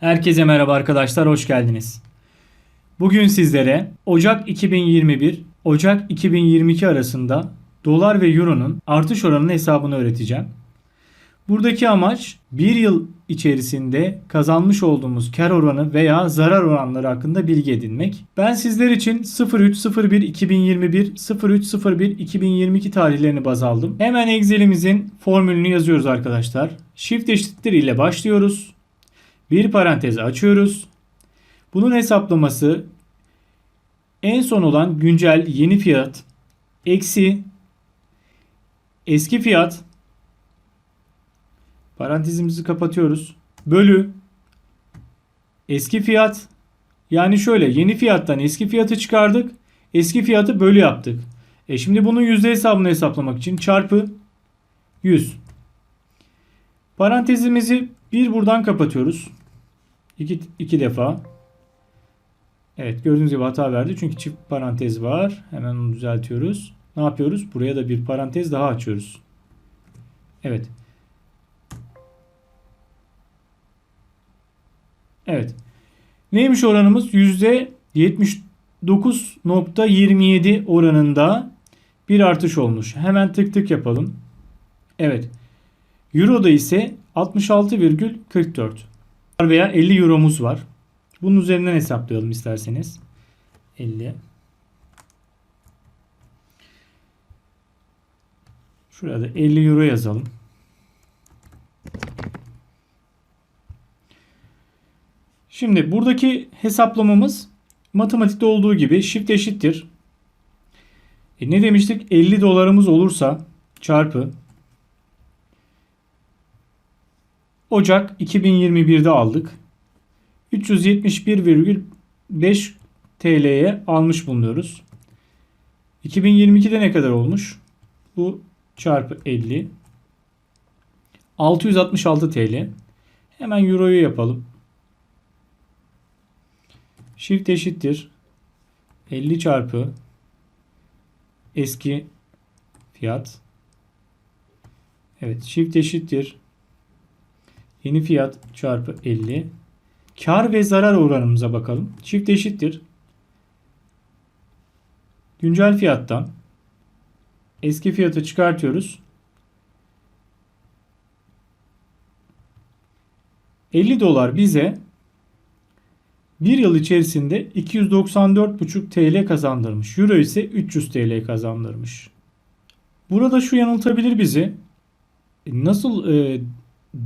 Herkese merhaba arkadaşlar, hoş geldiniz. Bugün sizlere Ocak 2021, Ocak 2022 arasında dolar ve euronun artış oranının hesabını öğreteceğim. Buradaki amaç bir yıl içerisinde kazanmış olduğumuz kar oranı veya zarar oranları hakkında bilgi edinmek. Ben sizler için 03.01.2021, 03.01.2022 tarihlerini baz aldım. Hemen Excel'imizin formülünü yazıyoruz arkadaşlar. Shift eşittir ile başlıyoruz. Bir parantez açıyoruz. Bunun hesaplaması en son olan güncel yeni fiyat eksi eski fiyat parantezimizi kapatıyoruz. Bölü eski fiyat yani şöyle yeni fiyattan eski fiyatı çıkardık. Eski fiyatı bölü yaptık. E şimdi bunun yüzde hesabını hesaplamak için çarpı 100. Parantezimizi bir buradan kapatıyoruz. İki, iki defa. Evet gördüğünüz gibi hata verdi. Çünkü çift parantez var. Hemen onu düzeltiyoruz. Ne yapıyoruz? Buraya da bir parantez daha açıyoruz. Evet. Evet. Neymiş oranımız? %79.27 oranında bir artış olmuş. Hemen tık tık yapalım. Evet. Euro'da ise 66,44 veya 50 euromuz var. Bunun üzerinden hesaplayalım isterseniz. 50. Şurada da 50 euro yazalım. Şimdi buradaki hesaplamamız matematikte olduğu gibi shift eşittir. E ne demiştik? 50 dolarımız olursa çarpı Ocak 2021'de aldık. 371,5 TL'ye almış bulunuyoruz. 2022'de ne kadar olmuş? Bu çarpı 50. 666 TL. Hemen Euro'yu yapalım. Shift eşittir. 50 çarpı eski fiyat. Evet shift eşittir. Yeni fiyat çarpı 50. Kar ve zarar oranımıza bakalım. Çift eşittir. Güncel fiyattan eski fiyatı çıkartıyoruz. 50 dolar bize bir yıl içerisinde 294,5 TL kazandırmış. Euro ise 300 TL kazandırmış. Burada şu yanıltabilir bizi. E, nasıl e,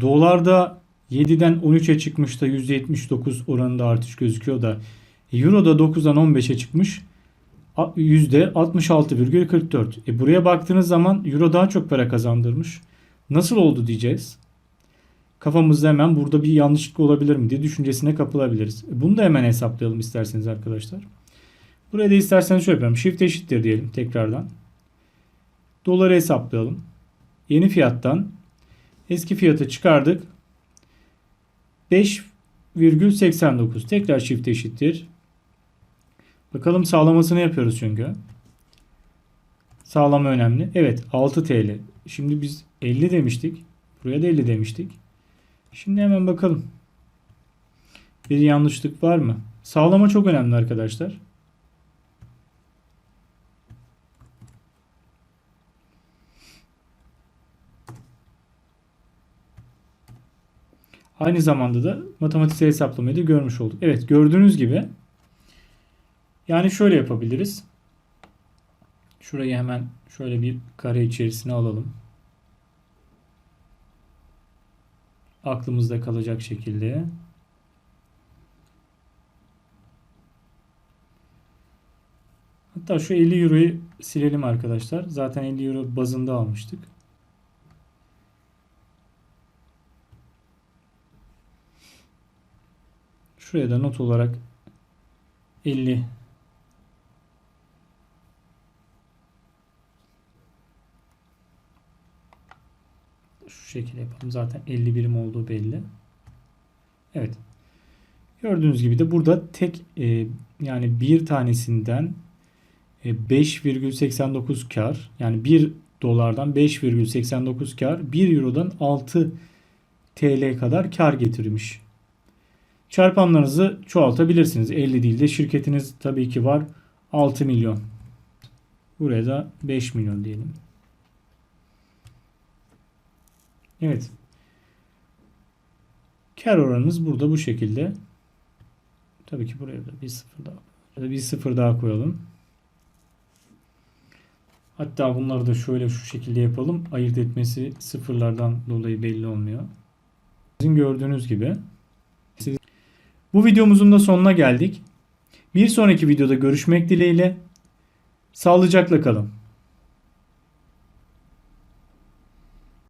dolarda 7'den 13'e çıkmış da %79 oranında artış gözüküyor da Euro'da 9'dan 15'e çıkmış %66,44. E buraya baktığınız zaman Euro daha çok para kazandırmış. Nasıl oldu diyeceğiz. Kafamızda hemen burada bir yanlışlık olabilir mi diye düşüncesine kapılabiliriz. E bunu da hemen hesaplayalım isterseniz arkadaşlar. Buraya da isterseniz şöyle yapalım. Shift eşittir diyelim tekrardan. Doları hesaplayalım. Yeni fiyattan eski fiyatı çıkardık. 5,89 tekrar shift eşittir. Bakalım sağlamasını yapıyoruz çünkü. Sağlama önemli. Evet 6 TL. Şimdi biz 50 demiştik. Buraya da 50 demiştik. Şimdi hemen bakalım. Bir yanlışlık var mı? Sağlama çok önemli arkadaşlar. Aynı zamanda da matematiksel hesaplamayı da görmüş olduk. Evet gördüğünüz gibi yani şöyle yapabiliriz. Şurayı hemen şöyle bir kare içerisine alalım. Aklımızda kalacak şekilde. Hatta şu 50 Euro'yu silelim arkadaşlar. Zaten 50 Euro bazında almıştık. Şuraya da not olarak 50 şu şekilde yapalım. Zaten 50 birim olduğu belli. Evet. Gördüğünüz gibi de burada tek e, yani bir tanesinden e, 5,89 kar yani 1 dolardan 5,89 kar 1 eurodan 6 TL kadar kar getirmiş. Çarpanlarınızı çoğaltabilirsiniz. 50 değil de şirketiniz tabii ki var 6 milyon. Buraya da 5 milyon diyelim. Evet. Kar oranınız burada bu şekilde. Tabii ki buraya da bir sıfır daha. Bir sıfır daha koyalım. Hatta bunları da şöyle şu şekilde yapalım. Ayırt etmesi sıfırlardan dolayı belli olmuyor. Sizin gördüğünüz gibi. Bu videomuzun da sonuna geldik. Bir sonraki videoda görüşmek dileğiyle. Sağlıcakla kalın.